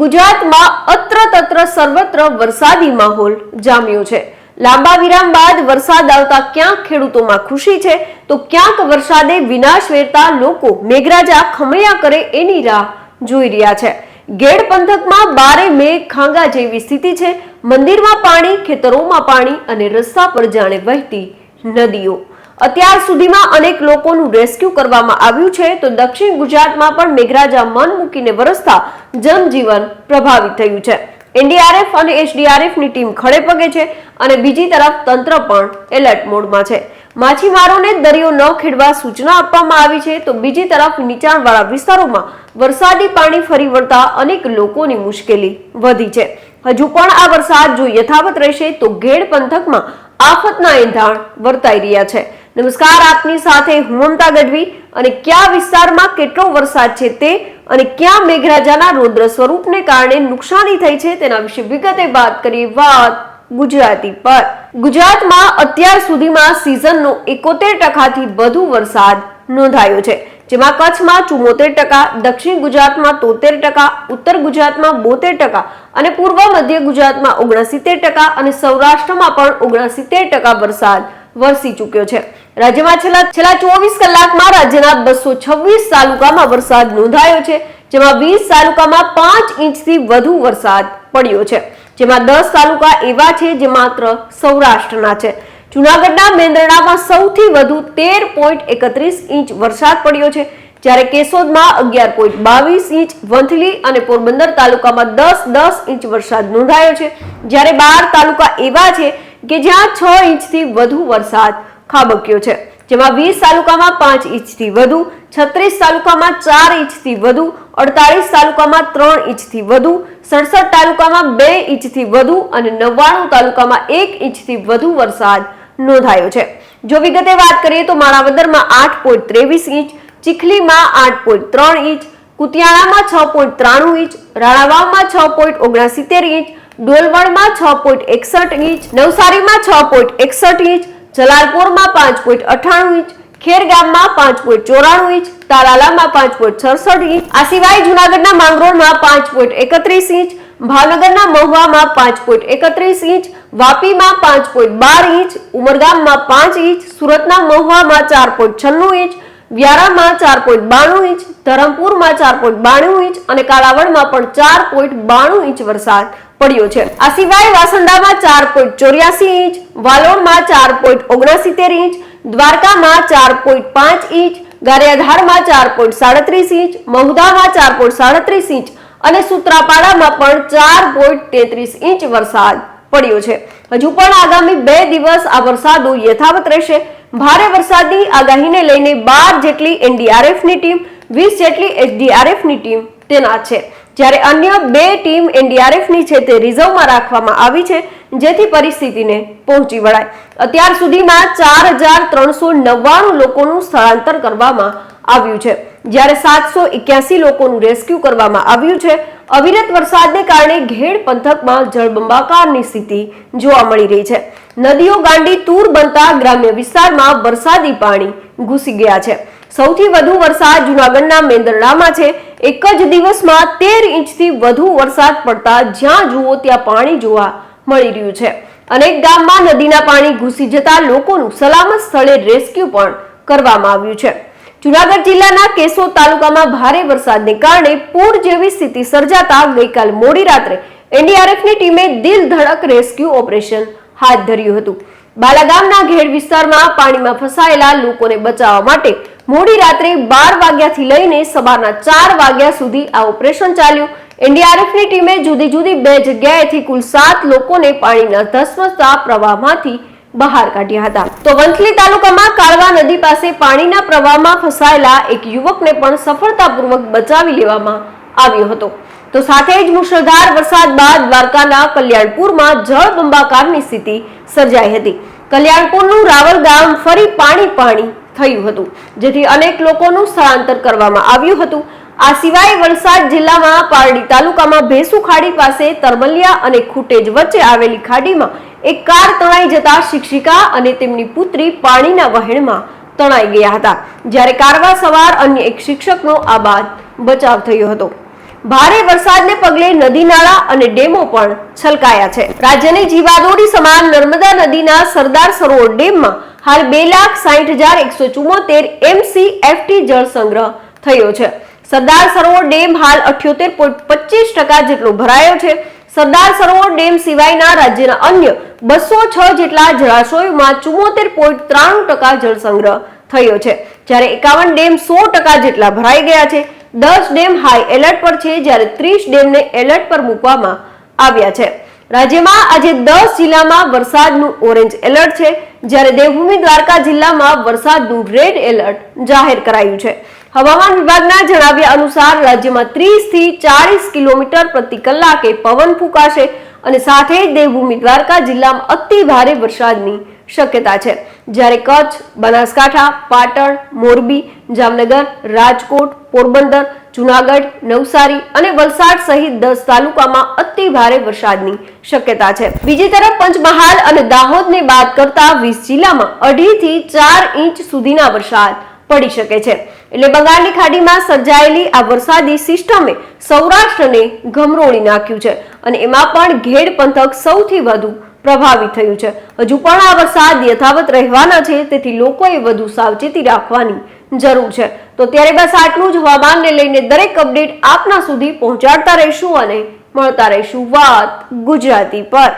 ગુજરાતમાં અત્ર તત્ર સર્વત્ર વરસાદી માહોલ જામ્યો છે. લાંબા વિરામ બાદ વરસાદ આવતા ક્યાંક ખેડૂતોમાં ખુશી છે, તો ક્યાંક વરસાદે વિનાશ વેરતા લોકો મેઘરાજા ખમૈયા કરે એની રાહ જોઈ રહ્યા છે. ગેડ પંથકમાં બારે મે ખાંગા જેવી સ્થિતિ છે. મંદિરમાં પાણી, ખેતરોમાં પાણી અને રસ્તા પર જાણે વહેતી નદીઓ. અત્યાર સુધીમાં અનેક લોકોનું રેસ્ક્યુ કરવામાં આવ્યું છે, તો દક્ષિણ ગુજરાતમાં પણ મેઘરાજા મન મૂકીને વરસતા જનજીવન પ્રભાવિત થયું છે. એનડીઆરએફ અને એચડીઆરએફની ટીમ ખડે પગે છે અને બીજી તરફ તંત્ર પણ એલર્ટ મોડમાં છે. માછીમારોને દરિયો ન ખેડવા સૂચના આપવામાં આવી છે, તો બીજી તરફ નીચાણવાળા વિસ્તારોમાં વરસાદી પાણી ફરી વળતા અનેક લોકોની મુશ્કેલી વધી છે. હજુ પણ આ વરસાદ જો યથાવત રહેશે, તો ઘેડ પંથકમાં આફતના એંધાણ વર્તાઈ રહ્યા છે. નમસ્કાર, આપની સાથે હું મમતા ગઢવી. અને કયા વિસ્તારમાં કેટલો વરસાદ છે તે અને ક્યાં મેઘરાજાના રૌદ્ર સ્વરૂપને કારણે નુકસાની થઈ છે તેના વિશે વિગતે વાત કરી વાત ગુજરાતી પર. ગુજરાતમાં અત્યાર સુધીમાં સિઝનનો એકોતેર ટકાથી વધુ વરસાદ નોંધાયો છે, જેમાં કચ્છમાં ચુમ્મોતેર ટકા, દક્ષિણ ગુજરાતમાં તોતેર ટકા, ઉત્તર ગુજરાતમાં બોતેર ટકા અને પૂર્વ મધ્ય ગુજરાતમાં ઓગણસિત્તેર ટકા અને સૌરાષ્ટ્રમાં પણ ઓગણસિત્તેર ટકા વરસાદ વરસી ચૂક્યો છે. રાજ્યમાં છેલ્લા છેલ્લા ચોવીસ કલાકમાં રાજ્યના બસો છવ્વીસ તાલુકામાં વરસાદ નોંધાયો છે, જેમાં વીસ તાલુકામાં પાંચ ઇંચથી વધુ વરસાદ પડ્યો છે. જેમાં દસ તાલુકા એવા છે જે માત્ર સૌરાષ્ટ્રના છે. જુનાગઢના મેંદરડામાં સૌથી વધુ તેર પોઈન્ટ એકત્રીસ ઇંચ વરસાદ પડ્યો છે. જ્યારે કેશોદમાં અગિયાર પોઈન્ટ બાવીસ ઇંચ, વંથલી અને પોરબંદર તાલુકામાં દસ દસ ઇંચ વરસાદ નોંધાયો છે. જ્યારે બાર તાલુકા એવા છે કે જ્યાં છ ઇંચથી વધુ વરસાદ ખાબક્યો છે. જેમાં વીસ તાલુકામાં પાંચ ઇંચથી વધુ, છત્રીસ તાલુકામાં ચાર ઇંચથી વધુ અડતાલીસ તાલુકામાં ત્રણ ઇંચથી વધુ, સડસઠ તાલુકામાં બે ઇંચથી વધુ અને નવ્વાણું તાલુકામાં એક ઇંચથી વધુ વરસાદ નોંધાયો છે. જો વિગતે વાત કરીએ તો માણાવદરમાં આઠ પોઈન્ટ ત્રેવીસ ઇંચ, ચીખલીમાં આઠ પોઈન્ટ ત્રણ ઇંચ, કુતિયાણામાં છ પોઈન્ટ ત્રાણું ઇંચ, રાણાવાવમાં છ પોઈન્ટ ઓગણસિત્તેર ઇંચ ડોલવણમાં છ પોઈન્ટ એકસઠ ઇંચ, નવસારીમાં છ પોઈન્ટ એકસઠ ઇંચ જલાલપોરમાં પાંચ પોઈન્ટ અઠ્ઠાણું ઇંચ, ખેરગામમાં પાંચ પોઈન્ટ ચોરાણું ઇંચ, તાલાલામાં પાંચ પોઈન્ટ સડસઠ ઇંચ, આ સિવાય જુનાગઢના માંગરોળમાં પાંચ પોઈન્ટ એકત્રીસ ઇંચ, ભાવનગરના મહુવામાં પાંચ પોઈન્ટ એકત્રીસ ઇંચ, વાપીમાં પાંચ પોઈન્ટ બાર ઇંચ, ઉમરગામમાં પાંચ ઇંચ, સુરતના મહુવામાં ચાર પોઈન્ટ છન્નું ઇંચ, વ્યારામાં ચાર પોઈન્ટ બાણું ઇંચ, ધરમપુરમાં ચાર પોઈન્ટ બાણું ઇંચ અને કાલાવડમાં પણ ચાર પોઈન્ટ બાણું ઇંચ વરસાદ પડ્યો છે. આ સિવાય વાસંદામાં ચાર પોઈન્ટ ચોર્યાસી ઇંચ વાલોડમાં ચાર પોઈન્ટ ઓગણસિત્તેર ઇંચ, દ્વારકામાં ચાર પોઈન્ટ પાંચ ઇંચ, ગારિયાધારમાં ચાર પોઈન્ટ સાડત્રીસ ઇંચ, મહુદામાં ચાર પોઈન્ટ સાડત્રીસ ઇંચ અને સુત્રાપાડામાં પણ ચાર પોઈન્ટ તેત્રીસ ઇંચ વરસાદ પડ્યો છે. હજુ પણ આગામી બે દિવસ આ વરસાદો યથાવત રહેશે. ભારે વરસાદની આગાહીને લઈને બાર જેટલી એનડીઆરએફની ટીમ, વીસ જેટલી એચડીઆરએફની ટીમ તેના છે. જ્યારે અન્ય બે ટીમ એનડીઆરએફની છે તે રિઝર્વમાં રાખવામાં આવી છે, જેથી પરિસ્થિતિને પહોંચી વળાય. અત્યાર સુધીમાં ચાર હજાર ત્રણસો નવ્વાણું લોકોનું સ્થળાંતર કરવામાં આવ્યું છે. જ્યારે સાતસો એક્યાસી લોકોનું રેસ્ક્યુ કરવામાં આવ્યું છે, અવિરત વરસાદને કારણે ઘેડ પંથકમાં જળબંબાકારની સ્થિતિ જોવા મળી રહી છે. નદીઓ ગાંડી તૂર બનતા ગ્રામ્ય વિસ્તારમાં વરસાદી પાણી ઘૂસી ગયા છે. સૌથી વધુ વરસાદ જુનાગઢના મેંદરડામાં છે એક જ દિવસમાં તેર ઇંચથી વધુ વરસાદ પડતા જ્યાં જુઓ ત્યાં પાણી જોવા મળી રહ્યું છે. અનેક ગામમાં નદીના પાણી ઘૂસી જતા લોકોનું સલામત સ્થળે રેસ્ક્યુ પણ કરવામાં આવ્યું છે. જુનાગઢ જિલ્લાના કેશોદ તાલુકામાં ભારે વરસાદને કારણે પૂર જેવી સ્થિતિ સર્જાતા ગઈકાલ મોડી રાત્રે એનડીઆરએફની ટીમે દિલ ધડક રેસ્ક્યુ ઓપરેશન હાથ ધર્યું હતું. બાલાગામના ઘેડ વિસ્તારમાં પાણીમાં ફસાયેલા લોકોને બચાવવા માટે મોડી રાત્રે બાર વાગ્યાથી લઈને સવારના ચાર વાગ્યા સુધી આ ઓપરેશન ચાલ્યું. એનડીઆરએફની ટીમે જુદી જુદી બે જગ્યાએથી કુલ સાત લોકોને પાણીના ધસમસતા પ્રવાહમાંથી બહાર કાઢ્યા હતા. તો વંથલી તાલુકામાં કાળવા નદી પાસે પાણીના પ્રવાહમાં ફસાયેલા એક યુવકને પણ સફળતાપૂર્વક બચાવી લેવામાં આવ્યો હતો. તો સાથે જ મુશળધાર વરસાદ બાદ દ્વારકાના કલ્યાણપુરમાં જળબંબાકારની સ્થિતિ સર્જાઈ હતી. કલ્યાણપુરનું રાવલ ગામ ફરી પાણી પાણી થયું હતું. જેથી અનેક લોકોનું સ્થળાંતર કરવામાં આવ્યું હતું. આ સિવાય વલસાડ જિલ્લામાં પારડી તાલુકામાં ભેસુ ખાડી પાસે તરબલિયા અને ખૂટેજ વચ્ચે આવેલી ખાડીમાં એક કાર તણાઈ જતા શિક્ષિકા અને તેમની પુત્રી પાણીના વહેણમાં તણાઈ ગયા હતા. જ્યારે કારમાં સવાર અન્ય એક શિક્ષકનો આ બાદ બચાવ થયો હતો. ભારે વરસાદને પગલે નદી નાળા અને ડેમો પણ છલકાયા છે. રાજ્યની જીવાદોરી સમાન નર્મદા નદીના સરદાર સરોવર ડેમમાં હાલ બે લાખ સાઠ હજાર એકસો ચુમ્મોતેર એમસી એફટી જળ સંગ્રહ થયો છે. સરદાર સરોવર ડેમ હાલ અઠ્યોતેર પોઈન્ટ પચીસ ટકા જેટલો ભરાયો છે. સરદાર સરોવર ડેમ સિવાયના રાજ્યના અન્ય બસો છ જેટલા જળાશયોમાં ચુમ્મોતેર પોઈન્ટ ત્રાણું ટકા જળ સંગ્રહ થયો છે. જ્યારે એકાવન ડેમ સો ટકા જેટલા ભરાઈ ગયા છે. દસ ડેમ હાઈ એલર્ટ પર છે જ્યારે ત્રીસ ડેમને એલર્ટ પર મૂકવામાં આવ્યા છે. રાજ્યમાં આજે દસ જિલ્લામાં વરસાદનું ઓરેન્જ એલર્ટ છે. જ્યારે દેવભૂમિ દ્વારકા જિલ્લામાં વરસાદનું રેડ એલર્ટ જાહેર કરાયું છે. હવામાન વિભાગના જણાવ્યા અનુસાર રાજ્યમાં ત્રીસથી ચાલીસ કિલોમીટર પ્રતિ કલાકે પવન ફૂંકાશે અને સાથે દેવભૂમિ દ્વારકા જિલ્લામાં અતિ ભારે વરસાદની શક્યતા છે. જ્યારે કચ્છ, બનાસકાંઠા, પાટણ, મોરબી, જામનગર, રાજકોટ પોરબંદર, જુનાગઢ, નવસારી અને વલસાડ સહિત દસ તાલુકામાં અતિ ભારે વરસાદની શક્યતા છે. બીજી તરફ પંચમહાલ અને દાહોદને બાદ કરતા વીસ જિલ્લામાં અઢીથી ચાર ઇંચ સુધીના વરસાદ પડી શકે છે. એટલે બંગાળની ખાડીમાં સર્જાયેલી આ વરસાદી સિસ્ટમે સૌરાષ્ટ્રને ગમરોળી નાખ્યું છે અને એમાં પણ ઘેડ પંથક સૌથી વધુ પ્રભાવિત થયું છે. હજુ પણ આ વરસાદ યથાવત રહેવાના છે, તેથી લોકોએ વધુ સાવચેતી રાખવાની જરૂર છે. તો ત્યારે બસ આટલું જ. હવામાનને લઈને દરેક અપડેટ આપના સુધી પહોંચાડતા રહીશું અને મળતા રહીશું વાત ગુજરાતી પર.